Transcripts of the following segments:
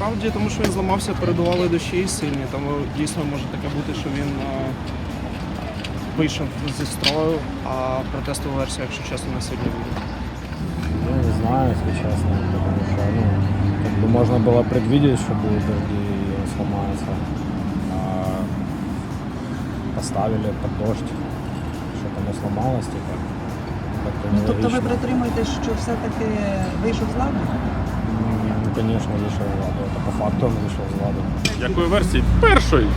насправді, тому що він зламався, передували дощі сильні. Тому дійсно може таке бути, що він е, вийшов зі строю, а про тестову версію, якщо чесно, не сильно буде. Ну, не знаю, если честно, потому что, ну, как бы можно было предвидеть, что будет дожди и он поставили под дождь, что-то оно сломалось, типа. Ну, тобто ви притримуєтесь, що все-таки вийшов з ладу? Ну, конечно, вышел из ладу. Это по факту он вышел из ладу. Якої версії? Першої.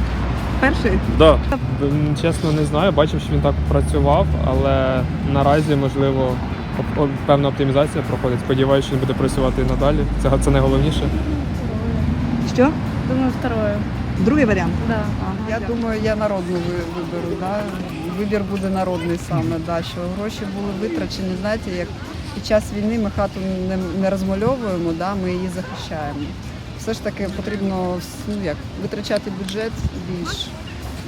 Перший? Да. М, Чесно, не знаю. Бачив, що він так працював, але наразі, можливо, оп- о- певна оптимізація проходить. Сподіваюся, що він буде працювати і надалі. Це, це найголовніше. Що? Думаю, второе. Другий варіант? Да. Я думаю, я народну ви- виберу. Да? Вибір буде народний саме, да, що гроші були витрачені. Знаєте, як під час війни ми хату не, не розмальовуємо, да, ми її захищаємо. Все ж таки потрібно ну, як, витрачати бюджет більш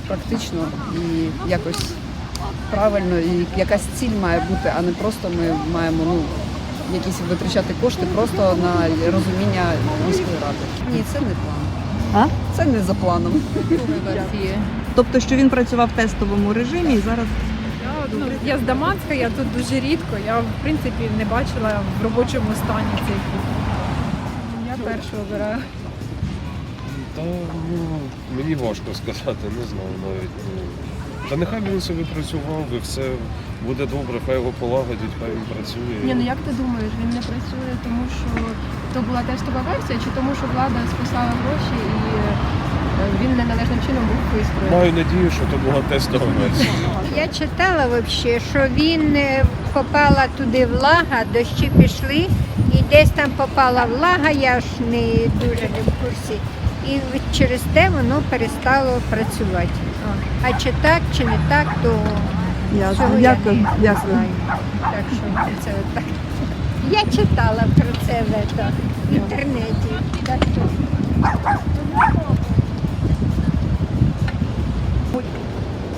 практично і якось правильно, і якась ціль має бути, а не просто ми маємо ну, якісь витрачати кошти просто на розуміння міської ради. Ні, це не план. А? Це не за планом. Тобто, що він працював в тестовому режимі і зараз Ну, я з Даманська, я тут дуже рідко. Я в принципі не бачила в робочому стані цей клуб. Я першу обираю. Та ну, мені важко сказати, не знаю навіть. Ну. Та нехай він собі працював і все буде добре, хай його полагодять, хай він працює. Ні, ну як ти думаєш, він не працює, тому що то була тестова версія, чи тому, що влада списала гроші і він неналежним чином був вистроєний? Маю надію, що це була тестова версія. Я читала вообще, що він е, попала туди влага, дощі пішли, і десь там попала влага, я ж не дуже не в курсі. І через те воно перестало працювати. А чи так, чи не так, то я цього я не дякую. знаю. Так що це так. Я читала про це в, в інтернеті.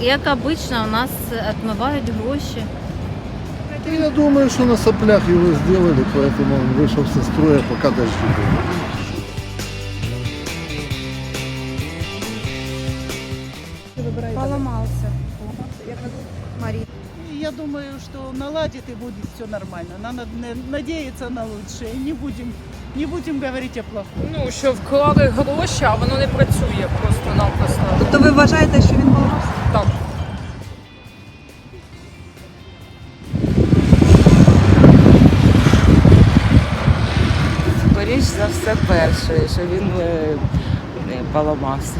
Як обычно, у нас отмывают гроши. Я думаю, что на соплях его сделали, поэтому он вышел со строя, пока дожди были. Поламався. Я думаю, что наладит и будет все нормально. Надо на- надеяться на лучшее. Не будем, не будемо говорити плохо. Ну, що вклали гроші, а воно не працює просто-напросто. Тобто ви вважаєте, що він білорус? Так. Скоріш за все перше, що він поламався.